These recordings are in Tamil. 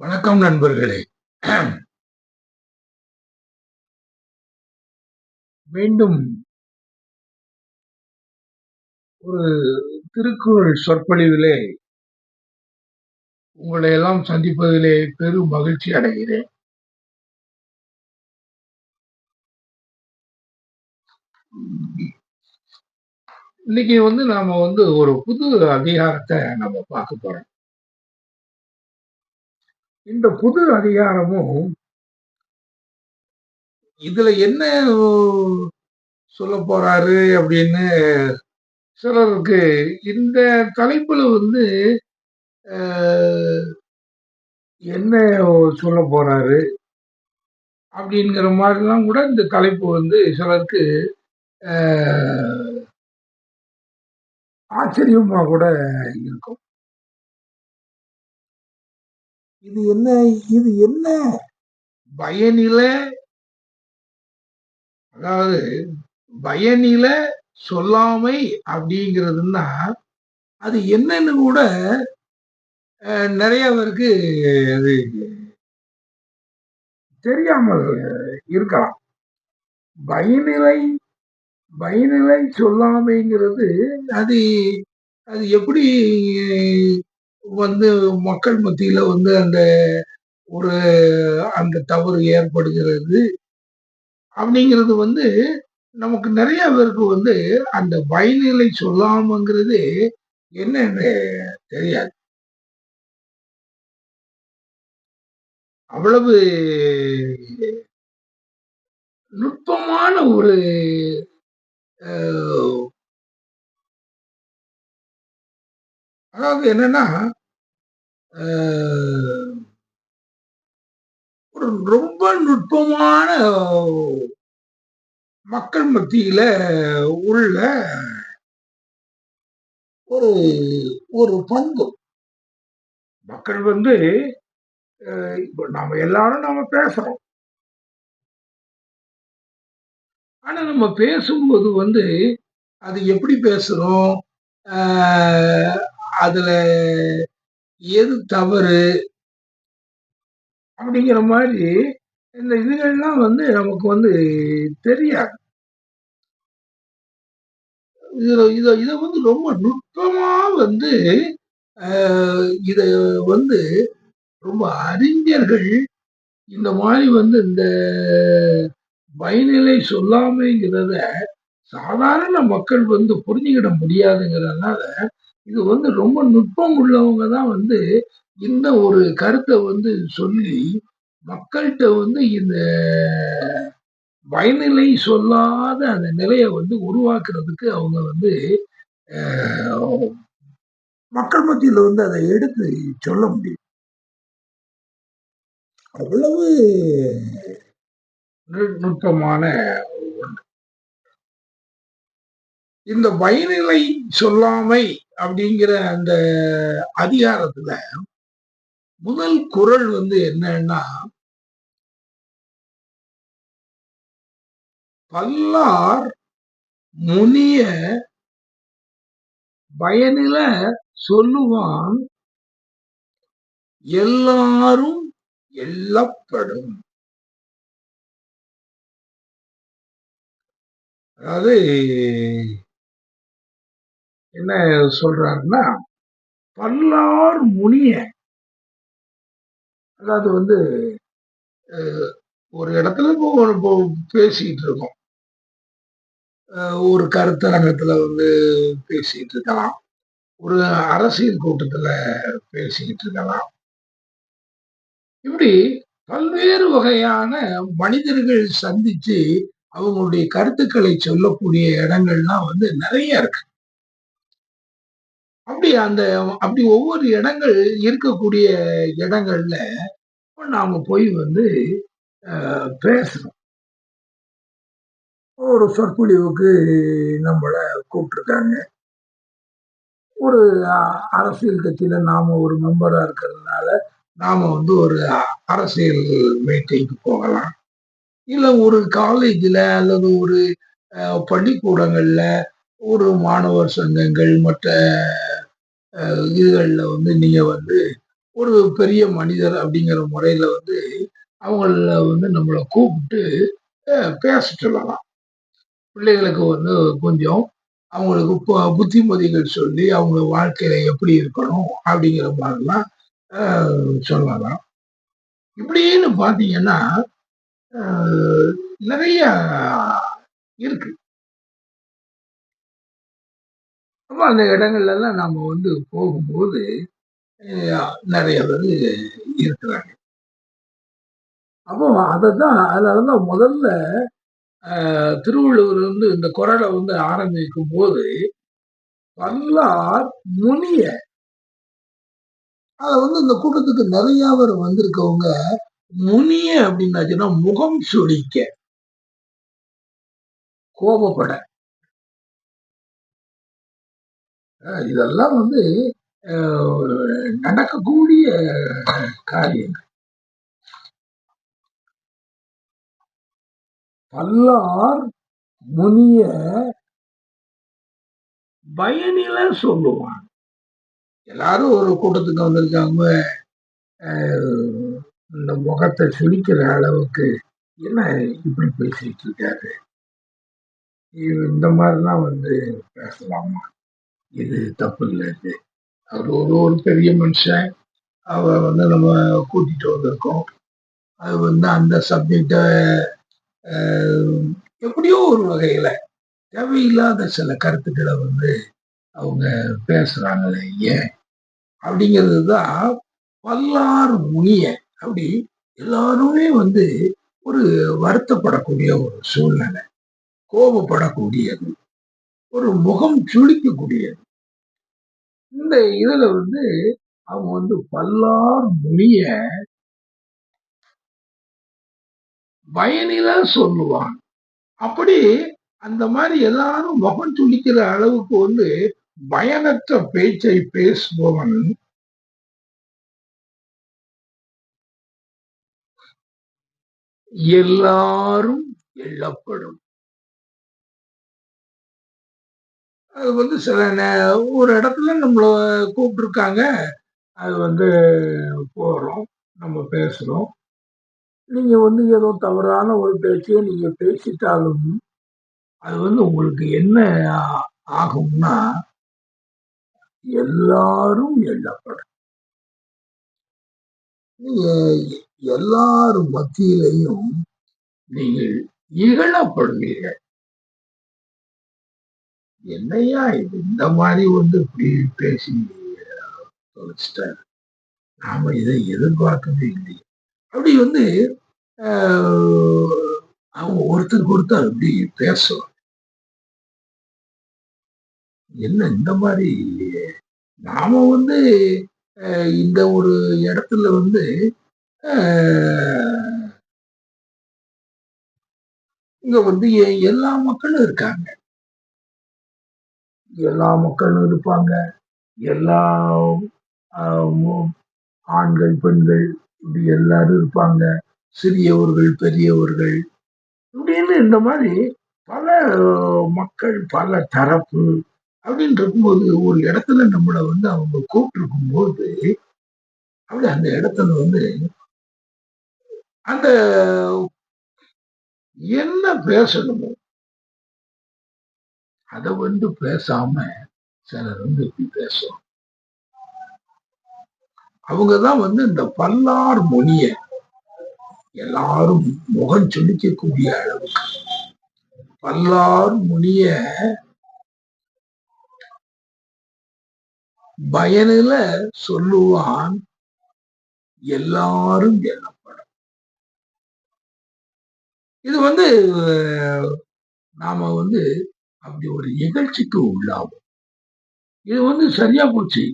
வணக்கம் நண்பர்களே. மீண்டும் ஒரு திருக்குறள் சொற்பொழிவிலே உங்களை எல்லாம் சந்திப்பதிலே பெரும் மகிழ்ச்சி அடைகிறேன். இன்னைக்கு வந்து நாம வந்து ஒரு புது அதிகாரத்தை நம்ம பார்க்க போறோம். இந்த புது அதிகாரமும் இதுல என்ன சொல்ல போறாரு அப்படின்னு சிலருக்கு இந்த தலைப்புல வந்து என்ன சொல்ல போறாரு அப்படிங்கிற மாதிரிலாம் கூட இந்த தலைப்பு வந்து சிலருக்கு ஆச்சரியமாக கூட இருக்கும். இது என்ன இது என்ன? பயனில அதாவது பயனில சொல்லாமை அப்படிங்கிறதுன்னா அது என்னன்னு கூட நிறைய பேருக்கு அது தெரியாமல் இருக்கலாம். பயனிலை பயனிலை சொல்லாமைங்கிறது அது அது எப்படி வந்து மக்கள் மத்தியில வந்து அந்த ஒரு அந்த தவறு ஏற்படுகிறது. அப்படிங்கிறது வந்து நமக்கு நிறைய பேருக்கு வந்து அந்த பயனிலை சொல்லாமங்கிறது என்னன்னு தெரியாது. அவ்வளவு நுட்பமான ஒரு அதாவது என்னன்னா ஒரு ரொம்ப நுட்பமான மக்கள் மத்தியில உள்ள ஒரு ஒரு பண்பு. மக்கள் வந்து இப்போ நாம எல்லாரும் நாம பேசுறோம். ஆனா நம்ம பேசும்போது வந்து அது எப்படி பேசுறோம்? அதுல எது தவறு அப்படிங்கிற மாதிரி இந்த இதுகள்லாம் வந்து நமக்கு வந்து தெரியாது. இதை இத இத வந்து ரொம்ப நுட்பமா வந்து இத வந்து ரொம்ப அறிஞர்கள் இந்த மாதிரி வந்து இந்த பயனிலை சொல்லாமைங்கிறத சாதாரண மக்கள் வந்து புரிஞ்சுக்கிட முடியாதுங்கிறதுனால இது வந்து ரொம்ப நுட்பம் உள்ளவங்க தான் வந்து இந்த ஒரு கருத்தை வந்து சொல்லி மக்கள்கிட்ட வந்து இந்த பயனிலை சொல்லாத அந்த நிலையை வந்து உருவாக்குறதுக்கு அவங்க வந்து மக்கள் மத்தியில் வந்து அதை எடுத்து சொல்ல முடியும். அவ்வளவு நுட்பமான இந்த பயனிலை சொல்லாமை அப்படிங்கிற அந்த அதிகாரத்துல முதல் குரல் வந்து என்னன்னா பல்லார் முனிய பயனில சொல்லுவான் எல்லாரும் எல்லப்படும் அதாவது என்ன சொல்றாருன்னா பல்லார் முனிய. அதாவது வந்து ஒரு இடத்துல இப்போ பேசிட்டு இருக்கோம் ஒரு கருத்தரங்கத்துல வந்து பேசிட்டு இருக்கலாம் ஒரு அரசியல் கூட்டத்துல பேசிக்கிட்டு இருக்கலாம் இப்படி பல்வேறு வகையான மனிதர்கள் சந்திச்சு அவங்களுடைய கருத்துக்களை சொல்லக்கூடிய இடங்கள்லாம் வந்து நிறைய இருக்கு. அப்படி அந்த அப்படி ஒவ்வொரு இடங்கள் இருக்கக்கூடிய இடங்கள்ல நாம போய் வந்து பேசணும். ஒரு சொற்பொழிவுக்கு நம்மளை கூப்பிட்டுருக்காங்க. ஒரு அரசியல் கட்சியில நாம ஒரு மெம்பரா இருக்கிறதுனால நாம வந்து ஒரு அரசியல் மீட்டிங்க்கு போகலாம். இல்லை ஒரு காலேஜில் அல்லது ஒரு பள்ளிக்கூடங்கள்ல ஒரு மாணவர் சங்கங்கள் மற்ற இதுகளில் வந்து நீங்கள் வந்து ஒரு பெரிய மனிதர் அப்படிங்கிற முறையில் வந்து அவங்கள வந்து நம்மளை கூப்பிட்டு பேச சொல்லலாம் பிள்ளைகளுக்கு வந்து கொஞ்சம் அவங்களுக்கு பு- புத்திமதிகள் சொல்லி அவங்க வாழ்க்கையில எப்படி இருக்கணும் அப்படிங்கிற மாதிரிலாம் சொல்லலாம். இப்படின்னு பார்த்தீங்கன்னா நிறைய இருக்கு. அப்போ அந்த இடங்கள்ல எல்லாம் வந்து போகும்போது நிறைய பேர் இருக்கிறாங்க. அப்போ அதை தான் அதைத்தான் அதனாலதான் முதல்ல திருவள்ளுவர் வந்து இந்த குரலை வந்து ஆரம்பிக்கும் போது வல்லார் முனிய. அத வந்து இந்த கூட்டத்துக்கு நிறைய பேர் வந்திருக்கவங்க முனிய அப்படின்னாச்சுன்னா முகம் சுடிக்க கோபப்பட. இதெல்லாம் வந்து நடக்கக்கூடிய காரியங்கள். பல்லார் முனிய பயனில சொல்லுவான் எல்லாரும் ஒரு கூட்டத்துக்கு வந்திருக்காங்க. இந்த முகத்தை சுழிக்கிற அளவுக்கு என்ன இப்படி பேசிட்டு இருக்காரு? இந்த மாதிரிலாம் வந்து பேசலாமா? இது தப்பு இல்லை இது அவர் ஒரு ஒரு பெரிய மனுஷன். அவ வந்து நம்ம கூட்டிட்டு வந்திருக்கோம். அது வந்து அந்த சப்ஜெக்டை எப்படியோ ஒரு வகையில் தேவையில்லாத சில கருத்துக்களை வந்து அவங்க பேசுகிறாங்களே ஏன் அப்படிங்கிறது தான் பல்லார் முனிய அப்படி எல்லாருமே வந்து ஒரு வருத்தப்படக்கூடிய ஒரு சூழ்நிலை கோபப்படக்கூடியது. ஒரு முகம் சுளிக்கக்கூடியது இந்த இதுல வந்து அவங்க வந்து பல்லார் மொழிய பயனில சொல்லுவான் அப்படி அந்த மாதிரி எல்லாரும் முகம் சுளிக்கிற அளவுக்கு வந்து பயனற்ற பேச்சை பேசுபவன் எல்லாரும் எல்லப்படும் அது வந்து சில நே- ஒரு இடத்துல நம்மள கூப்பிட்டுருக்காங்க. அது வந்து போகிறோம் நம்ம பேசுகிறோம் நீங்கள் வந்து ஏதோ தவறான ஒரு பேச்சையை நீங்கள் பேசிட்டாலும் அது வந்து உங்களுக்கு என்ன ஆகும்னா எல்லாரும் எண்ணப்படும். நீங்கள் எல்லாரும் மத்தியிலையும் நீங்கள் இகழப்படுவீர்கள். என்னையா இது? இந்த மாதிரி வந்து இப்படி பேசி தொலைச்சிட்டாரு. நாம இதை எதிர்பார்க்கவே இல்லை அப்படி வந்து ஆஹ், அவங்க ஒருத்தருக்கு ஒருத்தர் அப்படி பேசுவாங்க. என்ன இந்த மாதிரி? நாம வந்து ஆஹ், இந்த ஒரு இடத்துல வந்து ஆஹ், இங்க வந்து எ- எல்லா மக்களும் இருக்காங்க. எல்லா மக்களும் இருப்பாங்க. எல்லா ஆண்கள் பெண்கள் இப்படி எல்லாரும் இருப்பாங்க. சிறியவர்கள் பெரியவர்கள். இப்படின்னு இந்த மாதிரி பல மக்கள் பல தரப்பு அப்படின்னு இருக்கும்போது ஒரு இடத்துல நம்மளை வந்து அவங்க கூப்பிட்டுருக்கும் போது அப்படி அந்த இடத்துல வந்து அந்த என்ன பேசணுமோ அதை வந்து பேசாம சிலர் வந்து இப்படி பேசுவாங்க. அவங்கதான் வந்து இந்த பல்லார் மொழிய எல்லாரும் முகம் சொல்லிக்கக்கூடிய அளவுக்கு பல்லார் மொழிய பயனில சொல்லுவான் எல்லாரும் எண்ணப்படும் இது வந்து நாம வந்து அப்படி ஒரு நிகழ்ச்சிக்கு உள்ளாகும். இது வந்து சரியா போச்சு.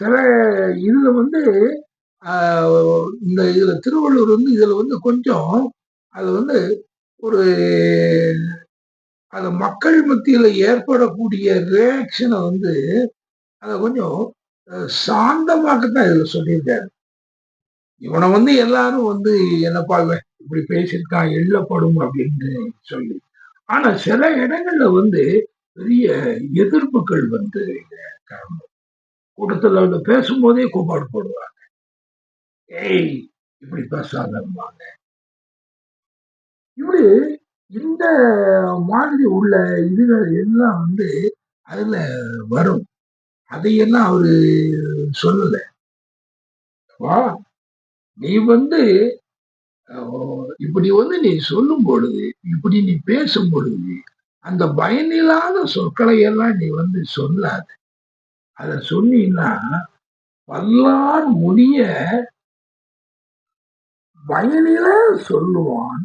சில இதுல வந்து இந்த இதுல திருவள்ளுவர் வந்து இதுல வந்து கொஞ்சம் அது வந்து ஒரு அது மக்கள் மத்தியில ஏற்படக்கூடிய ரியாக்ஷனை வந்து அதை கொஞ்சம் அஹ், சாந்தமாக்கத்தான் இதுல சொல்லியிருக்காரு. இவனை வந்து எல்லாரும் வந்து என்னப்பா இப்படி பேசியிருக்கான் எள்ளப்படும் அப்படின்னு சொல்லி. ஆனா சில இடங்கள்ல வந்து பெரிய எதிர்ப்புகள் வந்து கிளம்பும். கூட்டத்துல அவங்க பேசும்போதே கூப்பாடு போடுவாங்க. ஏய் இப்படி பேசாதம்பாங்க. இப்படி இந்த மாதிரி உள்ள இதுகள் எல்லாம் வந்து அதுல வரும். அதையெல்லாம் அவரு சொல்லல. வா நீ வந்து இப்படி வந்து நீ சொல்லும் பொழுது இப்படி நீ பேசும் பொழுது அந்த பயனில்லாத சொற்களை எல்லாம் நீ வந்து சொல்லாத. அத சொன்னீன்னா பல்லார் முடிய பயனில சொல்லுவான்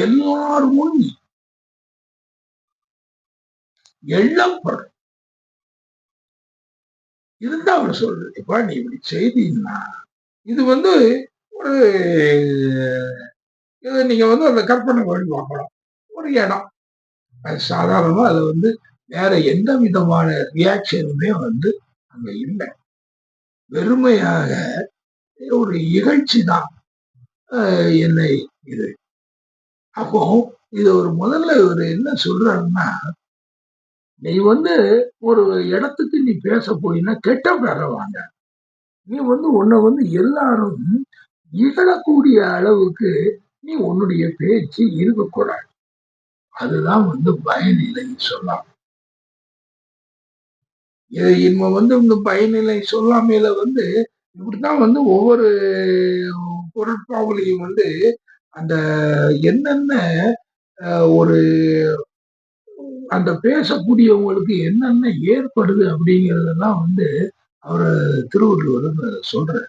எல்லார் முன் எள்ளப்படும் இதுதான் அவர் சொல்றது. இப்ப நீ இப்படி செய்தீங்கன்னா இது வந்து ஒரு இது நீங்க வந்து அந்த கற்பனை வழி பார்க்கலாம். ஒரு இடம். அது சாதாரணமாக அது வந்து வேற எந்த விதமான ரியாக்ஷனுமே வந்து அங்கே இல்லை. வெறுமையாக ஒரு இகழ்ச்சி தான் என்னை இது. அப்போ இது ஒரு முதல்ல ஒரு என்ன சொல்றாருன்னா நீ வந்து ஒரு இடத்துக்கு நீ பேச போயின்னா கெட்ட பேர வாங்க. நீ வந்து உன்னை வந்து எல்லாரும் இகழக்கூடிய அளவுக்கு நீ உன்னுடைய பேச்சு இருக்கக்கூடாது. அதுதான் வந்து பயனிலை சொல்லலாம் இதை இவங்க வந்து இந்த பயனிலை சொல்லாமையில வந்து இப்படித்தான் வந்து ஒவ்வொரு பொருட்பாவலையும் வந்து அந்த என்னென்ன ஒரு அந்த பேசக்கூடியவங்களுக்கு என்னென்ன ஏற்படுது அப்படிங்கிறதெல்லாம் வந்து அவர் திருவள்ளுவர் சொல்றாரு.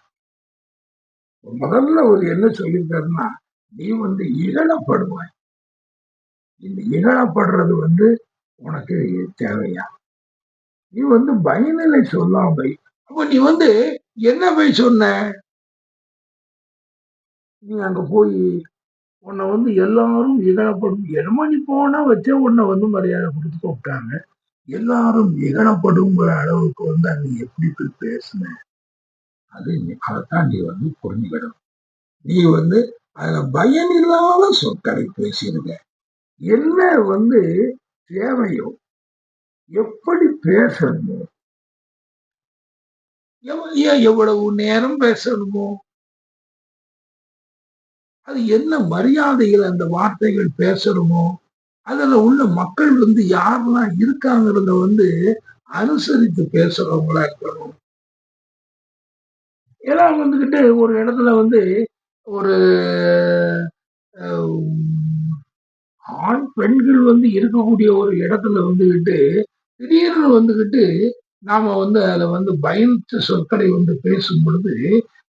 முதல்ல ஒரு என்ன சொல்லியிருக்காருன்னா நீ வந்து இகழப்படுவாய். இந்த இகழப்படுறது வந்து உனக்கு தேவையா? நீ வந்து பயனிலை சொல்லாமை அப்ப நீ வந்து என்ன போய் சொன்ன? நீ அங்க போய் உன்னை வந்து எல்லாரும் இகழப்படும் என்னமோ நீ போனா வச்சே உன்னை வந்து மரியாதை கொடுத்து கூப்பிட்டாங்க. எல்லாரும் இகழப்படுங்கிற அளவுக்கு வந்து அங்க எப்படி போய் பேசுன? அது நீ- அதைத்தான் நீ வந்து புரிஞ்சுக்கணும். நீ வந்து அதுல பயனில்லாத சொற்களை பேசியிருக்க என்ன வந்து தேவையோ எப்படி பேசணுமோ எவ்வளவு நேரம் பேசணுமோ அது என்ன மரியாதையில் அந்த வார்த்தைகள் பேசணுமோ அதுல உள்ள மக்கள் வந்து யாரெல்லாம் இருக்காங்கிறத வந்து அனுசரித்து பேசுறவங்களா இருக்கணும். எல்லாம் வந்துக்கிட்டு ஒரு இடத்துல வந்து ஒரு ஆண் பெண்கள் வந்து இருக்கக்கூடிய ஒரு இடத்துல வந்துக்கிட்டு திடீர்னு வந்துக்கிட்டு நாம வந்து அதில் வந்து பயந்த சொற்களை வந்து பேசும் பொழுது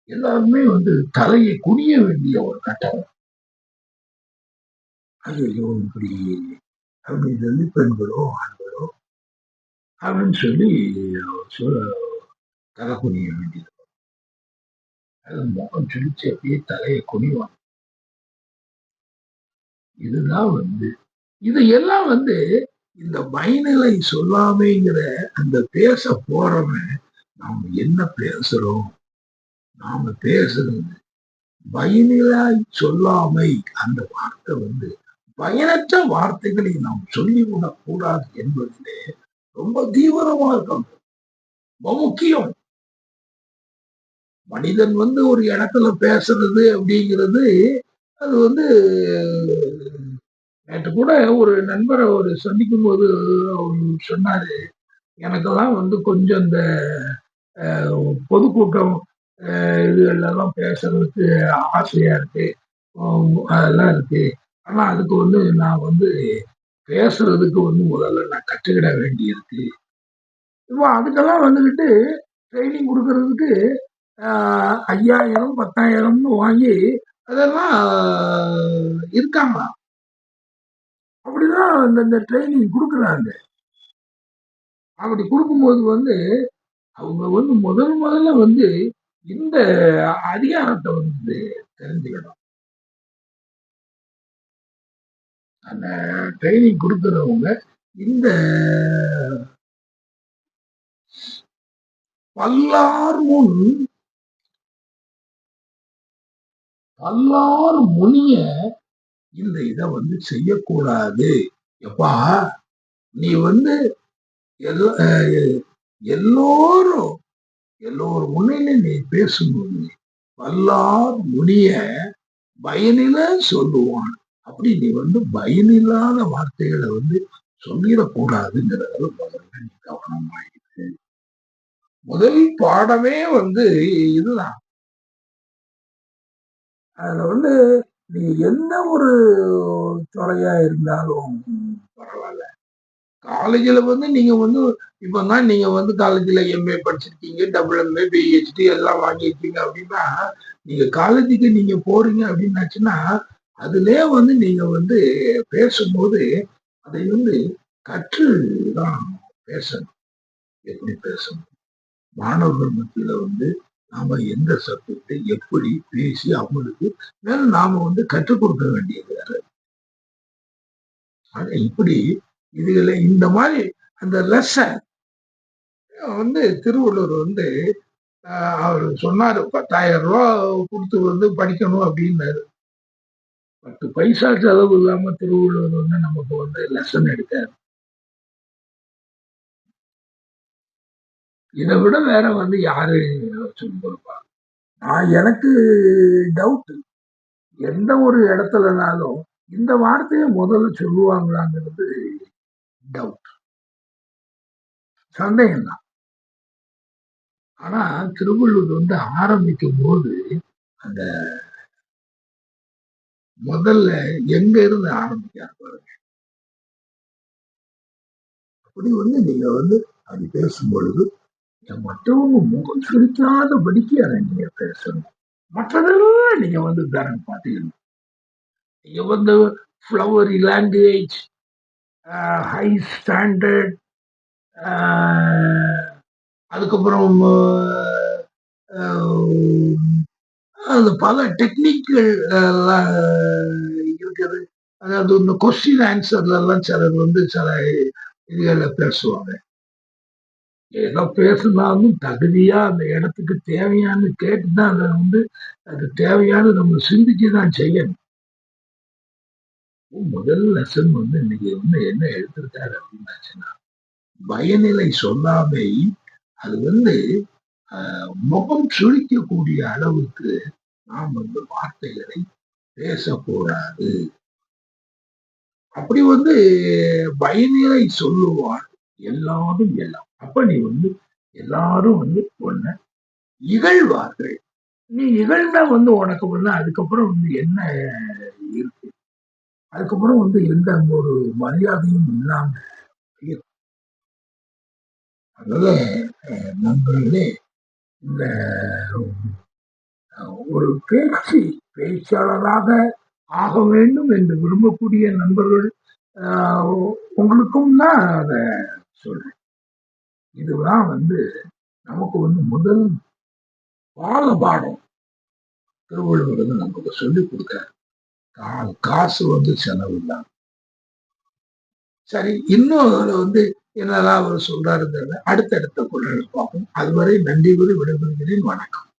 எல்லாருமே வந்து தலையை குனிய வேண்டிய ஒரு கட்டம் ஐயோ இப்படி அப்படின்னு சொல்லி பெண்களோ ஆண்களோ அப்படின்னு சொல்லி சொல்ல தலை குனிய வேண்டியது. முகம் சுழிச்சு அப்படியே தலையை குனிவான். இதுதான் வந்து இது எல்லாம் வந்து இந்த பயனிலை சொல்லாமைங்கிற அந்த பேச போறவன் நாம என்ன பேசுறோம்? நாம பேசுறது பயனிலாய் சொல்லாமை அந்த வார்த்தை வந்து பயனற்ற வார்த்தைகளை நாம் சொல்லிவிடக் கூடாது என்பதிலே ரொம்ப தீவிரமா இருக்கணும். ரொம்ப முக்கியம். மனிதன் வந்து ஒரு இடத்துல பேசுறது அப்படிங்கிறது அது வந்து நேற்று கூட ஒரு நண்பரை ஒரு சந்திக்கும் போது அவர் சொன்னாரு எனக்கெல்லாம் வந்து கொஞ்சம் இந்த பொதுக்கூட்டம் இதுகளெல்லாம் பேசுறதுக்கு ஆசையா இருக்கு. அதெல்லாம் இருக்கு. ஆனா அதுக்கு வந்து நான் வந்து பேசுறதுக்கு வந்து முதல்ல நான் கற்றுக்கிட வேண்டியிருக்கு. இப்போ அதுக்கெல்லாம் வந்துக்கிட்டு ட்ரைனிங் கொடுக்கறதுக்கு ஐயாயிரம் பத்தாயிரம்னு வாங்கி அதெல்லாம் இருக்காங்க. அப்படிதான் அந்தந்த ட்ரைனிங் கொடுக்குறாங்க. அப்படி கொடுக்கும்போது வந்து அவங்க வந்து முதல் முதல்ல வந்து இந்த அதிகாரத்தை வந்து தெரிஞ்சுக்கணும். அந்த ட்ரைனிங் கொடுக்குறவங்க இந்த பல்லார் முன் அல்லார் முனிய இந்த இதை வந்து செய்யக்கூடாது. எப்பா நீ வந்து எல்லோரும் எல்லோரும் முன்னிலை நீ பேசும்போது வல்லார் முனிய பயனில சொல்லுவான். அப்படி நீ வந்து பயனில்லாத வார்த்தைகளை வந்து சொல்லிடக்கூடாதுங்கிறத முதல்ல நீ கவனமாயிருக்கு. முதல் பாடமே வந்து இதுதான். அதுல வந்து நீ எந்த ஒரு துறையா இருந்தாலும் பரவாயில்ல. காலேஜில் வந்து நீங்கள் வந்து இப்போ தான் நீங்கள் வந்து காலேஜில் எம்ஏ படிச்சிருக்கீங்க டபுள் எம்ஏ பிஹெச்டி எல்லாம் வாங்கியிருக்கீங்க அப்படின்னா நீங்கள் காலேஜுக்கு நீங்கள் போறீங்க அப்படின்னாச்சுன்னா அதுலேயே வந்து நீங்கள் வந்து பேசும்போது அதை வந்து கற்று தான் பேசணும். எப்படி பேசணும்? மாணவர்கள் மத்தியில் வந்து நாம எந்த சப்ஜெக்டை எப்படி பேசி அவங்களுக்கு மேல நாம வந்து கற்றுக் கொடுக்க வேண்டியது வேற. ஆனா இப்படி இதுல இந்த மாதிரி அந்த லெசன் வந்து திருவள்ளுவர் வந்து அவர் சொன்னாரு பத்தாயிரம் ரூபா கொடுத்து வந்து படிக்கணும் அப்படின்னாரு. பத்து பைசா செலவு இல்லாம திருவள்ளுவர் வந்து நமக்கு வந்து லெசன் எடுக்காரு இதை விட வேற வந்து யாரு சொல்லி கொடுப்பா? நான் எனக்கு டவுட்டு எந்த ஒரு இடத்துலனாலும் இந்த வார்த்தையை முதல்ல சொல்லுவாங்களாங்கிறது டவுட் சந்தேகம் தான் ஆனா திருவள்ளூர் வந்து ஆரம்பிக்கும் போது அந்த முதல்ல எங்க இருந்து ஆரம்பிக்காரு பாருங்க. அப்படி வந்து நீங்க வந்து அப்படி பேசும் பொழுது மற்றவங்க முகம் சுழிக்காதபடிக்கு அதை நீங்க பேசணும். மற்றதெல்லாம் நீங்க வந்து பேரன் பார்த்துக்கணும் நீங்க வந்து ஃப்ளவரி லாங்குவேஜ் ஹை ஸ்டாண்டர்ட் அதுக்கப்புறம் அது பல டெக்னிக்கல் இருக்குது. அதாவது இந்த கொஸ்டின் ஆன்சர்ல எல்லாம் சிலர் வந்து சில இதுகளில் பேசுவாங்க. ஏதோ பேசினாலும் தகுதியா அந்த இடத்துக்கு தேவையானு கேட்டுதான் அதை வந்து அது தேவையான நம்ம சிந்திச்சு தான் செய்யணும். முதல் லெசன் வந்து இன்னைக்கு வந்து என்ன எடுத்திருக்காரு அப்படின்னாச்சுன்னா பயநிலை சொல்லாமை அது வந்து முகம் சுழிக்கக்கூடிய அளவுக்கு நாம் வந்து வார்த்தைகளை பேசக்கூடாது. அப்படி வந்து பயனிலை சொல்லுவார் எல்லாரும் எல்லாம். அப்ப நீ வந்து எல்லாரும் வந்து உன்னை இகழ்வார்கள். நீ இகழ்ந்தா வந்து உனக்கு வந்து அதுக்கப்புறம் வந்து என்ன இருக்கு? அதுக்கப்புறம் வந்து எந்த ஒரு மரியாதையும் இல்லாம அதனால நண்பர்களே இந்த ஒரு பேச்சு பேச்சாளராக ஆக வேண்டும் என்று விரும்பக்கூடிய நண்பர்கள் உங்களுக்கும் தான் அதை சொல்றேன். இதுதான் வந்து நமக்கு வந்து முதல் பால பாடம் திருவள்ளுவர் வந்து நமக்கு சொல்லி கொடுக்க காசு வந்து செலவு சரி இன்னும் வந்து என்னதான் அவர் சொல்றாருங்கிறத அடுத்தடுத்த குரல் பார்ப்போம். அதுவரை நன்றி கூறி விடைபெறுகிறேன். வணக்கம்.